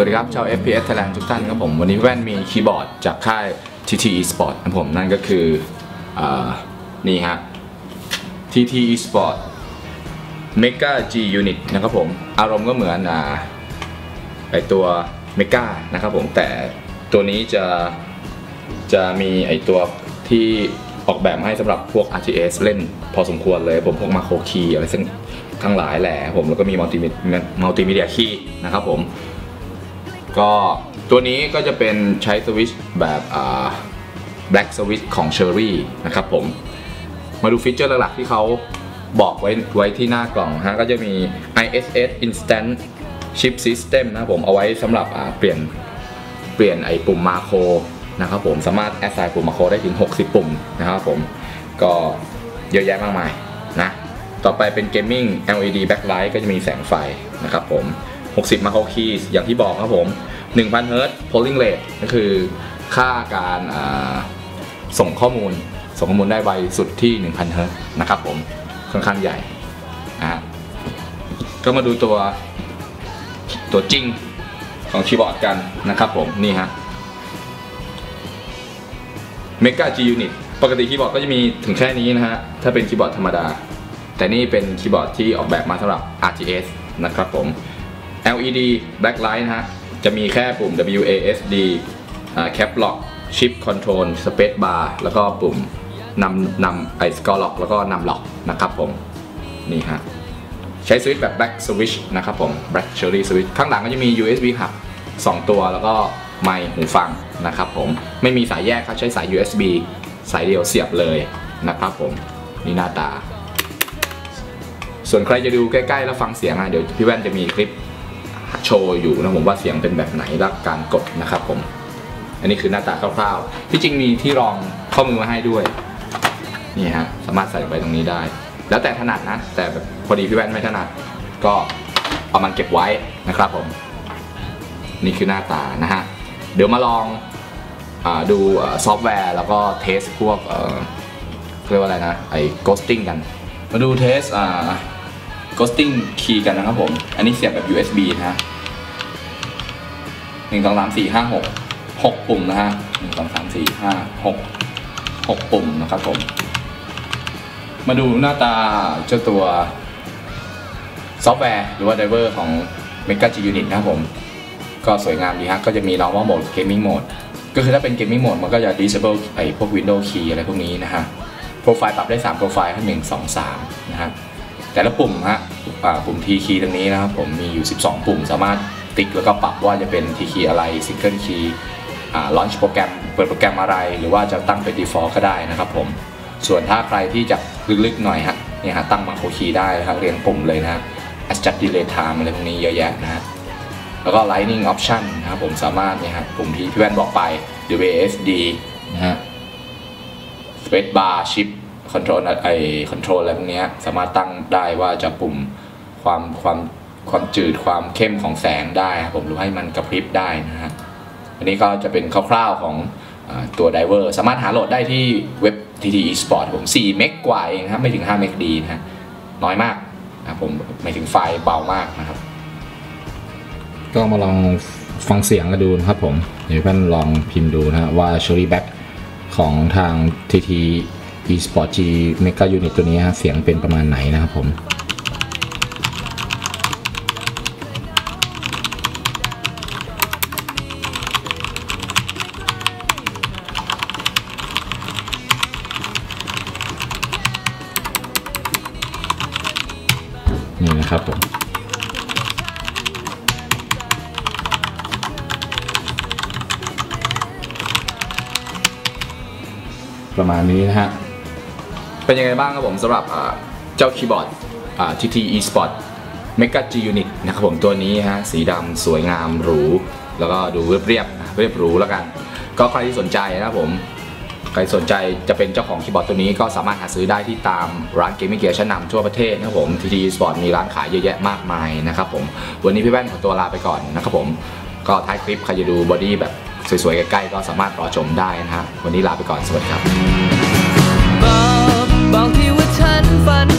สวัสดีครับชาว FPS Thailand ทุกท่านครับผม วันนี้แว่นมีคีย์บอร์ดจากค่าย TT Esport นะครับผมนั่นก็คืออนี่ฮะ TT Esport Mega G Unit นะครับผม อารมณ์ก็เหมือนอไอตัว Mega นะครับผม แต่ตัวนี้จะจะมีไอตัวที่ออกแบบให้สำหรับพวก RTS เล่นพอสมควรเลยผมพวกมาโคคีอะไรซึ่งทั้งหลายแหละผมแล้วก็มีมัลติมัลติมีเดียคีย์นะครับผม ก็ตัวนี้ก็จะเป็นใช้สวิตช์แบบอ่า Black Switch ของ Cherry นะครับผม มาดูฟีเจอร์หลักๆที่เขาบอกไว้ไว้ที่หน้ากล่องฮะก็จะมี ISS Instant Chip System นะครับผมเอาไว้สำหรับเปลี่ยนเปลี่ยนไอปุ่มมาโครนะครับผมสามารถแอดไซน์ปุ่มมาโครได้ถึง 60 ปุ่มนะครับผมก็เยอะแยะมากมายนะต่อไปเป็น Gaming LED Backlight ก็จะมีแสงไฟนะครับผม 60 Macro Keys อย่างที่บอกครับผม 1,000 Hz Polling Rate ก็คือค่าการส่งข้อมูล ส่งข้อมูลได้ไวสุดที่ 1,000 Hz นะครับผม ค่อนข้างใหญ่นะฮะก็มาดูตัวตัวจริงของคีย์บอร์ดกันนะครับผม นี่ฮะ Mega G Unit ปกติคีย์บอร์ดก็จะมีถึงแค่นี้นะฮะ ถ้าเป็นคีย์บอร์ดธรรมดา แต่นี่เป็นคีย์บอร์ดที่ออกแบบมาสำหรับ RTS นะครับผม LED backlight นะฮะ จะมีแค่ปุ่ม WASD อ่า Cap Lock Shift Control Space Bar แล้วก็ปุ่มนำนำไอ้ Score Lock แล้วก็นำล็อกนะครับผม นี่ฮะ ใช้สวิตช์แบบ Black Switch นะครับผม Black Cherry Switch ข้างหลังก็จะมี USB hub 2 ตัวแล้วก็ไมค์หูฟังนะครับผม ไม่มีสายแยกครับ ใช้สาย USB สายเดียวเสียบเลยนะครับผม นี่หน้าตา ส่วนใครจะดูใกล้ ๆ แล้วฟังเสียงอะเดี๋ยวพี่แว่นจะมีคลิป โชว์อยู่นะผมว่าเสียงเป็นแบบไหนและการกดนะครับผม อันนี้คือหน้าตาคร่าวๆ ที่จริงมีที่รองข้อมือมาให้ด้วย นี่ฮะ สามารถใส่ไปตรงนี้ได้ แล้วแต่ถนัดนะ แต่แบบพอดีพี่แว่นไม่ถนัด ก็เอามันเก็บไว้นะครับผม นี่คือหน้าตานะฮะ เดี๋ยวมาลองอดูซอฟต์แวร์แล้วก็เทสพวกเออเรียกว่าอะไรนะ ไอ้ ghosting กัน มาดูเทสอ่า ghosting key กันนะครับผม อันนี้เสียบแบบ USB นะฮะ หนึ่งสองสามสี่ห้าหกหกปุ่มนะฮะหนึ่งสองสามสี่ห้าหกหกปุ่มนะครับผม มาดูหน้าตาเจ้าตัวซอฟต์แวร์หรือว่าไดเวอร์ของ Mega G Unit นะครับผม ก็สวยงามดีฮะก็จะมี normal mode gaming mode ก็คือถ้าเป็น gaming mode มันก็จะ disable ไอ้พวก window key อะไรพวกนี้นะฮะ โปรไฟล์ปรับได้ 3 โปรไฟล์ทั้งหนึ่งสองสามนะฮะแต่ละปุ่มฮะปุ่ม T key ตรงนี้นะครับผมมีอยู่ 12 ปุ่มสามารถ ติ๊กแล้วก็ปรับว่าจะเป็น T key อะไร single key อ่า launch โปรแกรมเปิดโปรแกรมอะไร หรือว่าจะตั้งเป็น default ก็ได้นะครับผม ส่วนถ้าใครที่จะลึกๆหน่อยฮะเนี่ยฮะตั้งมาโคคีได้นะครับเรียงปุ่มเลยนะ adjust delay time อะไรพวกนี้เยอะแยะนะฮะแล้วก็ lightning option นะครับผมสามารถเนี่ยฮะปุ่มที่พี่แว่นบอกไป WASD นะฮะ space bar shift control ไอ control อะไรพวกนี้สามารถตั้งได้ว่าจะปุ่มความความ ความจืดความเข้มของแสงได้ครับผมหรือให้มันกระพริบได้นะฮะอันนี้ก็จะเป็นคร่าวๆของอตัวไดเวอร์สามารถหาโหลดได้ที่เว็บ TT Esport ผม 4 เมกกว่าเองครับไม่ถึง 5 เมกดีนะฮะน้อยมากนะครับผมไม่ถึงไฟล์เบามากนะครับ ก็มาลองฟังเสียงกันดูนะครับผมเดี๋ยวเพื่อนลองพิมพ์ดูนะฮะว่า Cherry Back ของทาง TT eSport G Mega Unit ตัวนี้เสียงเป็นประมาณไหนนะครับผม นะครับผมประมาณนี้นะฮะ เป็นยังไงบ้างครับผมสำหรับเจ้าคีย์บอร์ด TT Esport Mega G Unit นะครับผมตัวนี้ฮะสีดำสวยงามหรู แล้วก็ดูเรียบเรียบเรียบหรูแล้วกัน ก็ใครที่สนใจนะครับผม รสนใจจะเป็นเจ้าของคีย์บอร์ดตัวนี้ก็สามารถหาซื้อได้ที่ตามร้านเกมมิ่งเกียร์ชั้นนำทั่วประเทศนะครับผมทีทีสปอร์ตมีร้านขายเยอะแยะมากมายนะครับผมวันนี้พี่แว่นขอตัวลาไปก่อนนะครับผมก็ท้ายคลิปใครจะดูบอดี้แบบสวยๆใกล้ๆก็สามารถรอชมได้นะฮะวันนี้ลาไปก่อนสวัสดีครับบอกบอกที่ว่าฉันฝัน